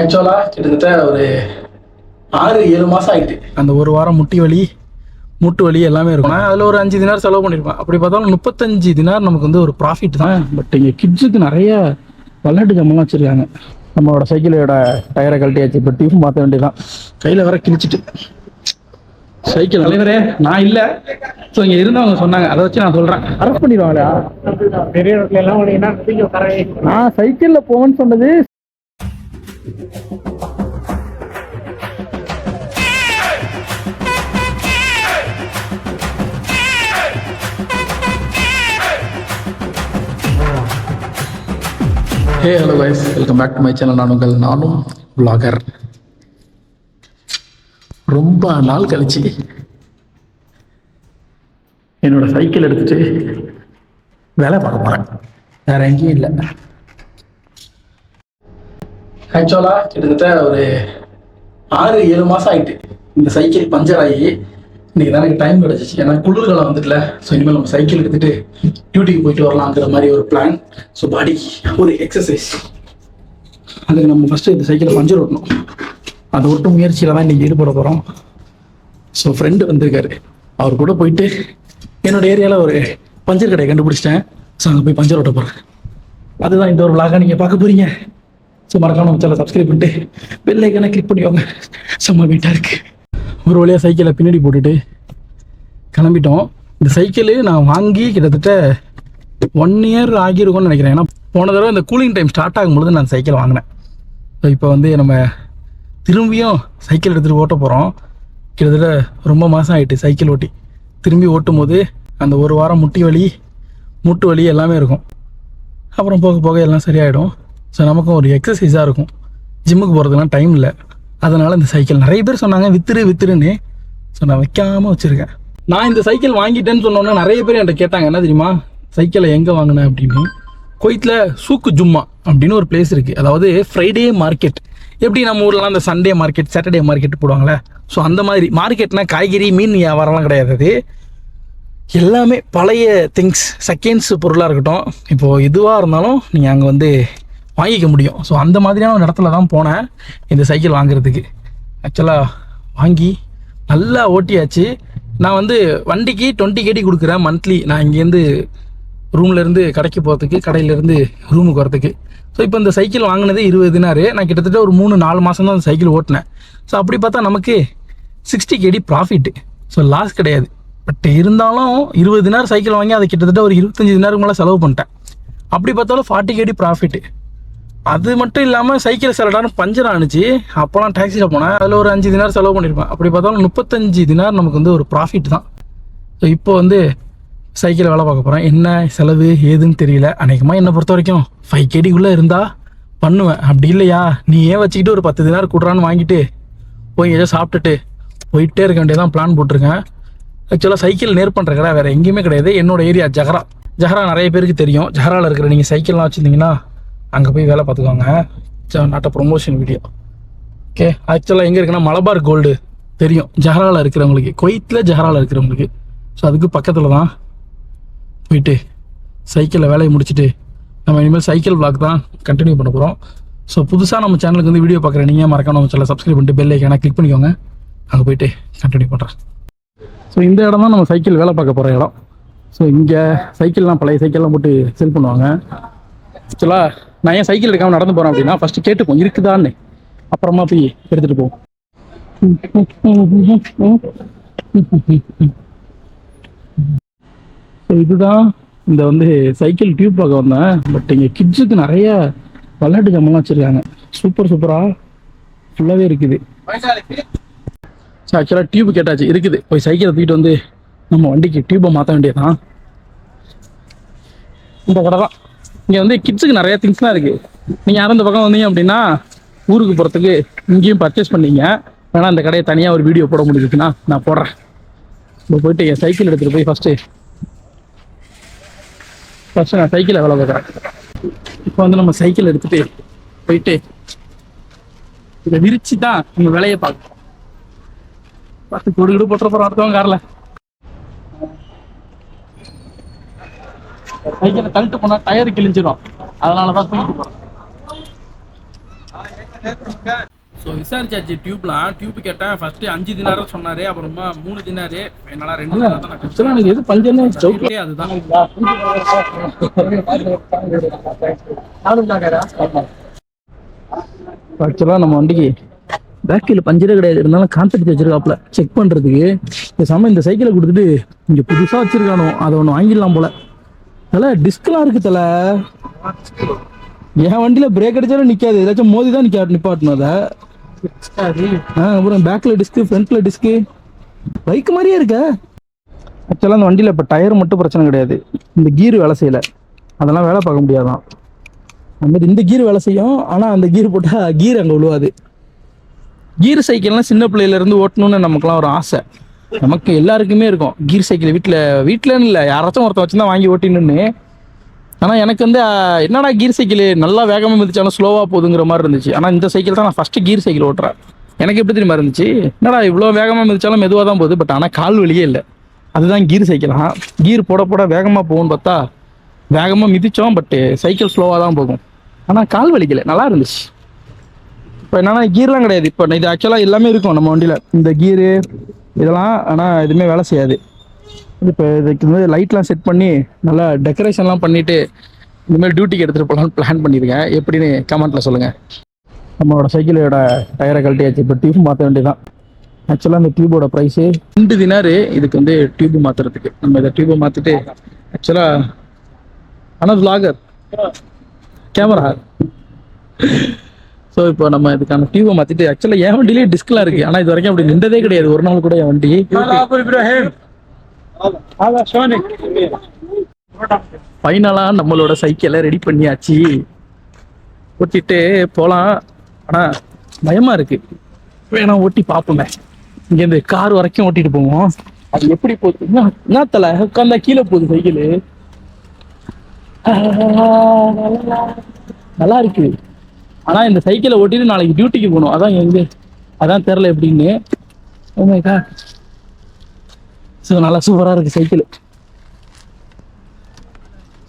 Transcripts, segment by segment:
ஆக்சுவலாக கிட்டத்தட்ட ஒரு ஆறு ஏழு மாதம் ஆகிட்டு அந்த ஒரு வாரம் முட்டி வலி மூட்டு வலி எல்லாமே இருக்கும். அதில் ஒரு அஞ்சு தினார் செலவு பண்ணியிருப்பேன் அப்படி பார்த்தாலும் முப்பத்தஞ்சு தினார் நமக்கு வந்து ஒரு ப்ராஃபிட் தான். பட் இங்கே கிட்ஸுக்கு நிறைய விளையாட்டு ஜாமெல்லாம் வச்சுருக்காங்க. நம்மளோட சைக்கிளோட டயரை கழட்டியாச்சு இப்போ டியூப் மாற்ற வேண்டியதான் கையில் வர கிழிச்சிட்டு. சைக்கிள் தலைவரே நான் இல்லை. ஸோ இங்கே இருந்தவங்க சொன்னாங்க. அதை வச்சு நான் சொல்கிறேன் அரெஸ்ட் பண்ணிடுவாங்களா? பெரிய நான் சைக்கிளில் போவேன்னு சொன்னது hey hello guys welcome back to my channel நான் உங்கள் நானும் vlogger. ரொம்ப நாள் கழிச்சு என்னோட சைக்கிள் எடுத்துட்டு வேலை பார்க்க போகிறேன் வேற எங்கேயும் இல்லை. ஆக்சுவலாக கிட்டத்தட்ட ஒரு ஆறு ஏழு மாதம் ஆயிட்டு இந்த சைக்கிள் பஞ்சர் ஆகி இன்னைக்கு தான் எனக்கு டைம் கிடச்சிச்சு. ஏன்னா குளிர்காலம் வந்துட்டுல. ஸோ இனிமேல் நம்ம சைக்கிள் எடுத்துட்டு டியூட்டிக்கு போயிட்டு வரலாங்கிற மாதிரி ஒரு பிளான் ஸோ பாடிக்கு ஒரு எக்ஸசைஸ் அதுக்கு நம்ம ஃபஸ்ட்டு இந்த சைக்கிளை பஞ்சர் ஓட்டணும். அது ஒட்டும் முயற்சியில் தான் இன்னைக்கு ஈடுபட போகிறோம் ஸோ ஃப்ரெண்டு வந்திருக்காரு. அவர் கூட போயிட்டு என்னோட ஏரியாவில் ஒரு பஞ்சர் கடையை கண்டுபிடிச்சிட்டேன். ஸோ அங்கே போய் பஞ்சர் ஓட்ட போகிறேன் அதுதான் இந்த ஒரு விளாக நீங்கள் பார்க்க போறீங்க. ஸோ மறக்காம நம்ம சேனல் சப்ஸ்கிரைப் பண்ணிட்டு பெல் ஐக்கனை கிளிக் பண்ணிக்கோங்க. செம்ம வீட்டாக இருக்குது ஒரு வழியாக சைக்கிளை பின்னாடி போட்டுட்டு கிளம்பிட்டோம். இந்த சைக்கிள் நான் வாங்கி கிட்டத்தட்ட ஒன் இயர் ஆகியிருக்கும்னு நினைக்கிறேன். ஏன்னா போன தடவை இந்த கூலிங் டைம் ஸ்டார்ட் ஆகும்பொழுது நான் சைக்கிள் வாங்கினேன். ஸோ இப்போ வந்து நம்ம திரும்பியும் சைக்கிள் எடுத்துகிட்டு ஓட்ட போகிறோம் கிட்டத்தட்ட ரொம்ப மாதம் ஆயிட்டு சைக்கிள் ஓட்டி. திரும்பி ஓட்டும் போது அந்த ஒரு வாரம் முட்டி வலி மூட்டு வலி எல்லாமே இருக்கும். அப்புறம் போக போக எல்லாம் சரியாயிடும். ஸோ நமக்கும் ஒரு எக்ஸசைஸாக இருக்கும். ஜிம்முக்கு போகிறதுலாம் டைம் இல்லை. அதனால் இந்த சைக்கிள் நிறைய பேர் சொன்னாங்க வித்துரு வித்துருன்னு. ஸோ நான் வைக்காமல் வச்சுருக்கேன். நான் இந்த சைக்கிள் வாங்கிட்டேன்னு சொன்னோன்னே நிறைய பேர் என்கிட்ட கேட்டாங்க என்ன தெரியுமா? சைக்கிளை எங்கே வாங்கினேன் அப்படின்னு. கொய்த்தில் சூக்கு ஜும்மா அப்படின்னு ஒரு பிளேஸ் இருக்குது அதாவது ஃப்ரைடே மார்க்கெட் எப்படி நம்ம ஊர்லலாம் அந்த சண்டே மார்க்கெட் சாட்டர்டே மார்க்கெட் போடுவாங்களே? ஸோ அந்த மாதிரி. மார்க்கெட்னா காய்கறி மீன் வியாபாரம்லாம் கிடையாது அது. எல்லாமே பழைய திங்ஸ் செகண்ட்ஸ் பொருளாக இருக்கட்டும். இப்போது எதுவாக இருந்தாலும் நீங்கள் அங்கே வந்து வாங்கிக்க முடியும். ஸோ அந்த மாதிரியான ஒரு இடத்துல தான் போனேன் இந்த சைக்கிள் வாங்குறதுக்கு. ஆக்சுவலாக வாங்கி நல்லா ஓட்டியாச்சு. நான் வந்து வண்டிக்கு டுவெண்ட்டி கேடி கொடுக்குறேன் மந்த்லி நான் இங்கேருந்து ரூம்லேருந்து கடைக்கு போகிறதுக்கு கடையிலேருந்து ரூமுக்கு வரதுக்கு ஸோ இப்போ இந்த சைக்கிள் வாங்கினது இருபது தினாரு. நான் கிட்டத்தட்ட ஒரு மூணு நாலு மாதம் தான் அந்த சைக்கிள் ஓட்டினேன். ஸோ அப்படி பார்த்தா நமக்கு sixty KD profit so loss கிடையாது. பட் இருந்தாலும் இருபது தினார் சைக்கிள் வாங்கி அதை கிட்டத்தட்ட ஒரு இருபத்தஞ்சி தினாருக்கு மேலே செலவு பண்ணிட்டேன். அப்படி பார்த்தாலும் ஃபார்ட்டி கேடி ப்ராஃபிட்டு அது மட்டும் இல்லாமல் சைக்கிள் சில நேரம் பஞ்சர் ஆணுச்சு அப்போலாம் டாக்ஸியில் போனேன். அதில் ஒரு அஞ்சு தினார் செலவு பண்ணியிருப்பேன் அப்படி பார்த்தாலும் முப்பத்தஞ்சு தினார் நமக்கு வந்து ஒரு ப்ராஃபிட் தான். ஸோ இப்போ வந்து சைக்கிள் வேலை பார்க்க போகிறேன் என்ன செலவு ஏதுன்னு தெரியல. அநேகமாக என்னை பொறுத்த வரைக்கும் ஃபைவ் கேடிக்குள்ளே இருந்தால் பண்ணுவேன். அப்படி இல்லையா? நீ ஏன் வச்சுக்கிட்டு ஒரு பத்து தினார் கூடுறான்னு வாங்கிட்டு போய் ஏதோ சாப்பிட்டுட்டு போயிட்டே இருக்க வேண்டியதான் பிளான் போட்டிருக்கேன். ஆக்சுவலாக சைக்கிள் நேர் பண்ணுற கடை வேறு எங்கேயுமே கிடையாது. என்னோட ஏரியா ஜஹரா. ஜஹரா நிறைய பேருக்கு தெரியும். ஜஹராவில் இருக்கிற நீங்கள் சைக்கிள்லாம் வச்சுருந்தீங்கன்னா அங்கே போய் வேலை பார்த்துக்கோங்க. நாட்ட ப்ரொமோஷன் வீடியோ ஓகே ஆக்சுவலாக எங்கே இருக்குன்னா மலபார் கோல்டு தெரியும். ஜஹராவில் இருக்கிறவங்களுக்கு குவைத்தில் ஜஹராவில் இருக்கிறவங்களுக்கு. ஸோ அதுக்கு பக்கத்தில் தான் போயிட்டு சைக்கிளில் வேலையை முடிச்சுட்டு நம்ம இனிமேல் சைக்கிள் vlog தான் கண்டினியூ பண்ண போகிறோம் ஸோ புதுசாக நம்ம சேனலுக்கு வந்து வீடியோ பார்க்குற நீங்கள் மறக்காம நம்ம சேனல் சப்ஸ்கிரைப் பண்ணிட்டு பெல் ஐக்கான கிளிக் பண்ணிக்கோங்க. அங்கே போயிட்டு கண்டினியூ பண்ணுறேன் ஸோ இந்த இடம் தான் நம்ம சைக்கிள் வேலை பார்க்க போகிற இடம். ஸோ இங்கே சைக்கிள்லாம் பழைய சைக்கிள்லாம் போட்டு செல் பண்ணுவாங்க. ஆக்சுவலாக நான் ஏன் சைக்கிள் எடுக்காமல் நடந்து போகிறேன் அப்படின்னா ஃபஸ்ட்டு கேட்டுப்போம். இருக்குதான்னு. அப்புறமா போய் எடுத்துகிட்டு போவோம். ஸோ இதுதான் இந்த வந்து சைக்கிள் டியூப் பார்க்க வந்தேன். பட் இங்கே கிட்ஸுக்கு நிறைய விளையாட்டு ஜாமெல்லாம் வச்சுருக்காங்க. சூப்பர் சூப்பராக ஃபுல்லாகவே இருக்குது. ஸோ ஆக்சுவலாக டியூப் கேட்டாச்சு. இருக்குது. போய் சைக்கிளை தூக்கிட்டு வந்து நம்ம வண்டிக்கு டியூப்பை மாற்ற வேண்டியதுதான். இந்த கடை தான். இங்கே வந்து கிட்ஸுக்கு நிறைய திங்ஸ்லாம் இருக்குது நீங்கள் யாரும் இந்த பக்கம் வந்தீங்க அப்படின்னா ஊருக்கு போகிறதுக்கு இங்கேயும் பர்ச்சேஸ் பண்ணீங்க. வேணா இந்த கடையை தனியாக ஒரு வீடியோ போட முடியுதுன்னா நான் போடுறேன். இப்போ போயிட்டு என் சைக்கிள் எடுத்துகிட்டு போய் ஃபஸ்ட்டு ஃபஸ்ட்டு நான் சைக்கிளை வேலை பார்க்குறேன். இப்போ வந்து நம்ம சைக்கிள் எடுத்துகிட்டு போயிட்டு இதை விரிச்சு தான் நம்ம வேலையை பார்க்கணும். பார்த்து கொடு கொடு போட்டுற போகிறோம் அடுத்தவங்க காரில். சைக்கிளை தள்ளிட்டு போனால் டயர் கிழிஞ்சிடும் அதனால தான் தூக்கிட்டு போகிறேன் ஸோ விசாரிச்சாச்சு டியூப்லாம் டியூப் கேட்டேன் ஃபர்ஸ்ட் அஞ்சு தினாரம் சொன்னாரு அப்புறமா மூணு தினாரு. என்னால ரெண்டு தினார் எனக்கு எது டவுட் கேட்டேன். அதுதான். ஆக்சுவலாக நம்ம வண்டிக்கு பேக்கில் பஞ்சரே கிடையாது. இருந்தாலும் கான்டாக்ட் வச்சிருக்காப்புல. செக் பண்ணுறதுக்கு பேசாமல் இந்த சைக்கிளை கொடுத்துட்டு இங்கே புதுசாக வச்சிருக்கானோ அதை ஒன்று வாங்கிடலாம் போல. தல டிஸ்க்லாம் இருக்கு தல. என் வண்டியில் பிரேக் அடிச்சாலும் நிற்காது ஏதாச்சும் மோதி தான் நிற்க நிப்பாட்டணும் அதை. ஆ அப்புறம் பேக்கில் டிஸ்க்கு ஃப்ரண்ட்டில் டிஸ்க்கு பைக் மாதிரியே இருக்க. ஆக்சுவலாக அந்த வண்டியில் இப்போ டயர் மட்டும் பிரச்சனை கிடையாது. இந்த கீர் வேலை செய்யலை. அதெல்லாம் வேலை பார்க்க முடியாதான். அது மாதிரி இந்த கீர் வேலை செய்யும். ஆனால் அந்த கீர் போட்டால் கீர் அங்கே விழுவாது கீர் சைக்கிள்லாம் சின்ன பிள்ளையில இருந்து ஓட்டணும்னு நமக்குலாம் ஒரு ஆசை. நமக்கு எல்லாருக்குமே இருக்கும். கீர் சைக்கிள் வீட்டில் வீட்டிலன்னு இல்லை யாராச்சும் ஒருத்தன் வச்சு தான் வாங்கி ஓட்டின்னு ஆனால் எனக்கு வந்து என்னடா கீர் சைக்கிள்? நல்லா வேகமாக மிதிச்சாலும் ஸ்லோவாக போகுதுங்கிற மாதிரி இருந்துச்சு. ஆனால் இந்த சைக்கிள் தான் நான் ஃபஸ்ட்டு கீர் சைக்கிள் ஓட்டுறேன். எனக்கு எப்படி தெரியுமா இருந்துச்சு? என்னடா இவ்வளோ வேகமாக இருந்துச்சாலும் மெதுவாக தான் போகுது பட் ஆனால் கால் வலியே இல்லை. அதுதான் கீர் சைக்கிளா. கீர் போட போட வேகமாக போகும்னு பார்த்தா வேகமாக மிதிச்சோம் பட்டு சைக்கிள் ஸ்லோவாக தான் போகும். ஆனால் கால் வலிக்கல. நல்லா இருந்துச்சு. இப்போ என்னன்னா கீர்லாம் கிடையாது. இப்போ இது ஆக்சுவலாக எல்லாமே இருக்கும் நம்ம வண்டியில். இந்த கீரு இதெல்லாம் ஆனால் எதுவுமே வேலை செய்யாது. இப்போ இதுக்கு வந்து லைட்லாம் செட் பண்ணி நல்லா டெக்கரேஷன்லாம் பண்ணிவிட்டு இனிமேல் டியூட்டிக்கு எடுத்துகிட்டு போகலான்னு பிளான் பண்ணியிருக்கேன். எப்படின்னு கமெண்ட்டில் சொல்லுங்கள் நம்மளோட சைக்கிளோட டயரை கழட்டியாச்சு. இப்போ டியூப் மாற்ற வேண்டியதான் ஆக்சுவலாக அந்த டியூபோட ப்ரைஸு ரெண்டு தினாரு இதுக்கு வந்து டியூப் மாற்றுறதுக்கு நம்ம இதை டியூபை மாற்றிட்டு ஆக்சுவலாக ஆனால் லாகர் கேமரா ஸோ இப்போ நம்ம இதுக்கான டியூபை மாற்றிட்டு ஆக்சுவலாக என் வண்டியிலே டிஸ்க்லாம் இருக்குது ஆனால் இது வரைக்கும் அப்படி நின்றதே கிடையாது. ஒரு நாள் கூட என் வண்டி ஃபைனலாக நம்மளோட சைக்கிளை ரெடி பண்ணியாச்சு. ஓட்டிட்டு போகலாம் ஆனால் பயமாக இருக்கு. வேணா ஓட்டி பார்ப்போமே. இங்கேருந்து கார் வரைக்கும் ஓட்டிட்டு போவோம். அது எப்படி போகுது? என்ன என்ன தலை? உட்காந்தா கீழே போகுது சைக்கிள் நல்லா இருக்கு. ஆனா இந்த சைக்கிளை ஓட்டிட்டு நாளைக்கு டியூட்டிக்கு போகணும். அதான் எங்க அதான் தெரில எப்படின்னு. Oh ஸோ நல்லா சூப்பராக இருக்குது சைக்கிள்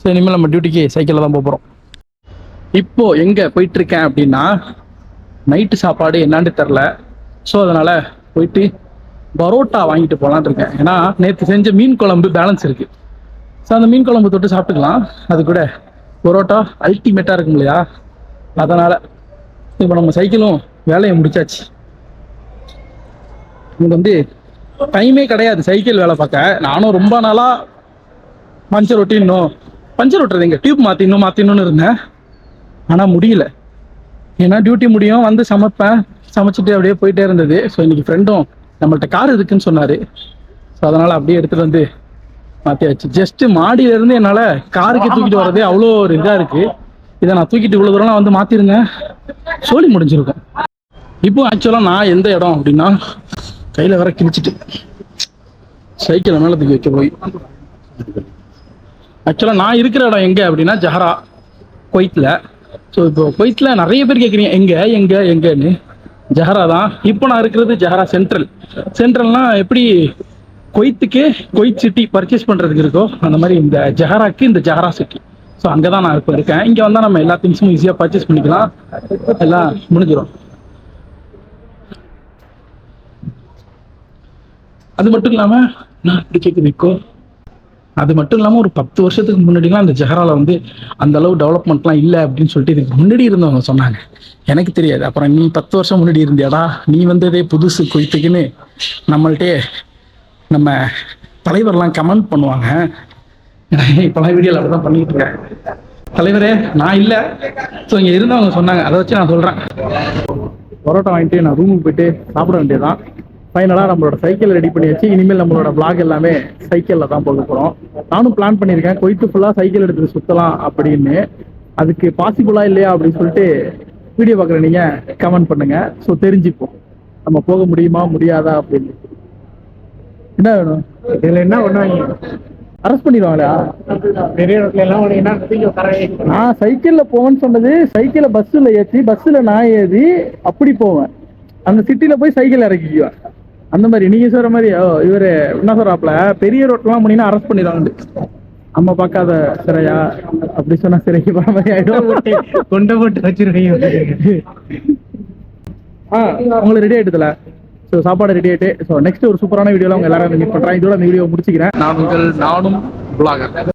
ஸோ இனிமேல் நம்ம டியூட்டிக்கு சைக்கிளில் தான் போக போகிறோம் இப்போ எங்கே போயிட்டுருக்கேன் அப்படின்னா நைட்டு சாப்பாடு என்னான்னு தெரில ஸோ அதனால் போயிட்டு பரோட்டா வாங்கிட்டு போகலான்னு இருக்கேன். ஏன்னா நேற்று செஞ்ச மீன் குழம்பு பேலன்ஸ் இருக்குது ஸோ அந்த மீன் குழம்பு தொட்டு சாப்பிட்டுக்கலாம். அது கூட பரோட்டா அல்டிமேட்டாக இருக்கும் இல்லையா? அதனால இப்போ நம்ம சைக்கிளும் வேலையை முடிச்சாச்சு. எனக்கு வந்து டைமே கிடையாது சைக்கிள் வேலை பார்க்க. நானும் ரொம்ப நாளாக பஞ்சர் ஒட்டிடணும் பஞ்சர் ஒட்டுறது எங்க? டியூப் மாற்றிடணும் மாற்றிடணும்னு இருந்தேன். ஆனால் முடியல. ஏன்னா டியூட்டி முடியும் வந்து சமைப்பேன். சமைச்சிட்டு அப்படியே போயிட்டே இருந்தது. ஸோ இன்னைக்கு ஃப்ரெண்டும் நம்மள்ட்ட கார் இருக்குன்னு சொன்னார். ஸோ அதனால் அப்படியே எடுத்துகிட்டு வந்து மாற்றியாச்சு ஜஸ்ட்டு மாடியிலேருந்து என்னால் காருக்கு தூக்கிட்டு வர்றதே அவ்வளோ ஒரு இதாக இருக்குது இதை நான் தூக்கிட்டு இவ்வளோ தூரம்லாம் வந்து மாற்றிருந்தேன் சோலி முடிஞ்சிருக்கும். இப்போ ஆக்சுவலாக நான் எந்த இடம் அப்படின்னா கையில் வர கிழிச்சிட்டு சைக்கிளை மேலே தூக்கி வைக்க போய். ஆக்சுவலாக நான் இருக்கிற இடம் எங்கே அப்படின்னா ஜஹரா கொய்த்தில். ஸோ இப்போ கொய்த்தில் நிறைய பேர் கேட்குறீங்க எங்கே எங்கே எங்கேன்னு. ஜஹரா தான். இப்போ நான் இருக்கிறது ஜஹரா சென்ட்ரல் சென்ட்ரல்னா எப்படி கொய்த்துக்கு கொய்த் சிட்டி பர்ச்சேஸ் பண்ணுறதுக்கு இருக்கோ அந்த மாதிரி இந்த ஜஹராக்கு இந்த ஜஹரா சிட்டி ஸோ அங்கே தான் நான் இப்போ இருக்கேன். இங்கே வந்தால் நம்ம எல்லா திங்ஸும் ஈஸியாக பர்ச்சேஸ் பண்ணிக்கலாம். எல்லாம் முடிஞ்சிடும் அது மட்டும் இல்லாமல் நான் இப்படி கேட்குது இப்போ? அது மட்டும் இல்லாமல் ஒரு பத்து வருஷத்துக்கு முன்னாடிலாம் அந்த ஜெஹராவில் வந்து அந்த அளவு டெவலப்மெண்ட்லாம் இல்லை அப்படின்னு சொல்லிட்டு இதுக்கு முன்னாடி இருந்தவங்க சொன்னாங்க. எனக்கு தெரியாது. அப்புறம் நீ பத்து வருஷம் முன்னாடி இருந்தியாடா? நீ வந்ததே புதுசு குயித்துக்குன்னு நம்மள்ட்டே நம்ம தலைவர்லாம் கமெண்ட் பண்ணுவாங்க. இப்போலாம் வீடியோவில் அப்படி தான் பண்ணிட்டு இருக்கேன். தலைவரே நான் இல்லை. ஸோ இங்கே இருந்தவங்க சொன்னாங்க. அதை வச்சு நான் சொல்கிறேன் பரோட்டா வாங்கிட்டு நான் ரூமுக்கு போயிட்டு சாப்பிட வேண்டியதுதான். ஃபைனலாக நம்மளோட சைக்கிள் ரெடி பண்ணி வச்சு இனிமேல் நம்மளோட பிளாக் எல்லாமே சைக்கிளில் தான் போக போகிறோம் நானும் பிளான் பண்ணியிருக்கேன். கொய்த்து ஃபுல்லாக சைக்கிள் எடுத்துகிட்டு சுற்றலாம் அப்படின்னு. அதுக்கு பாசிபிளா இல்லையா அப்படின்னு சொல்லிட்டு வீடியோ பார்க்குற நீங்கள் கமெண்ட் பண்ணுங்க. ஸோ தெரிஞ்சுப்போம். நம்ம போக முடியுமா முடியாதா அப்படின்னு. என்ன வேணும்? இதுல என்ன பண்ணுவாங்க அரெஸ்ட் பண்ணிடுவாங்களா? பெரிய ரோட்ல எல்லாம் நான் சைக்கிள்ல போவேன்னு சொன்னது சைக்கிளை பஸ்ஸில் ஏற்றி பஸ்ஸில் நான் ஏறி அப்படி போவேன். அந்த சிட்டில போய் சைக்கிள் இறக்கிக்குவேன். அந்த மாதிரி நீங்க சொல்ற மாதிரி இவரு என்ன சொல்றாப்ல பெரிய ரோட்லாம் போனீங்கன்னா அரெஸ்ட் பண்ணிடுவாங்க நம்ம பார்க்காத சிறையா? அப்படி சொன்னா சிறைக்கு போற மாதிரி ஆயிடும். கொண்ட போட்டு வச்சிருக்கீங்க ஆ உங்களுக்கு ரெடி ஆயிட்டுல ஸோ சாப்பாடு ரெடி ஆயிட்டு. ஸோ நெக்ஸ்ட் ஒரு சூப்பரான வீடியோவில் அவங்க எல்லாரும் மீட் பண்ணுறேன் இதோட அந்த வீடியோ முடிச்சுக்கிறேன். நான் உங்கள் நானும் பிளாகர்